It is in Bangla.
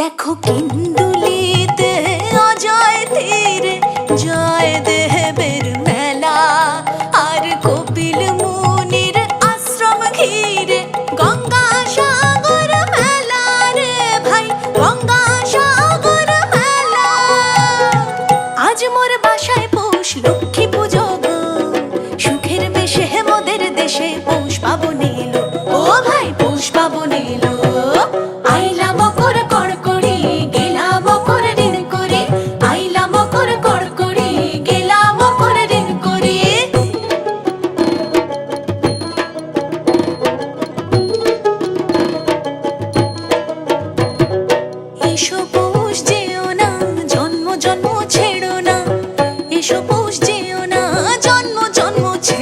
দেখো কিন্দুলিতে অজয় তীরে, জয় দেবের মেলা। আর কপিল মুনির আশ্রম ঘিরে, গঙ্গা সাগর মেলা রে ভাই, গঙ্গা সাগর মেলা। আজ মোর বাসায় পৌষ লক্ষ্মী পুজো সুখের বেশে মোদের দেশে পৌষ পাবন এলো। ও ভাই, পৌষ পাবন এলো। এসো না জন্ম জন্ম ছেড়ো না। এসো না জন্ম জন্ম ছেড়ো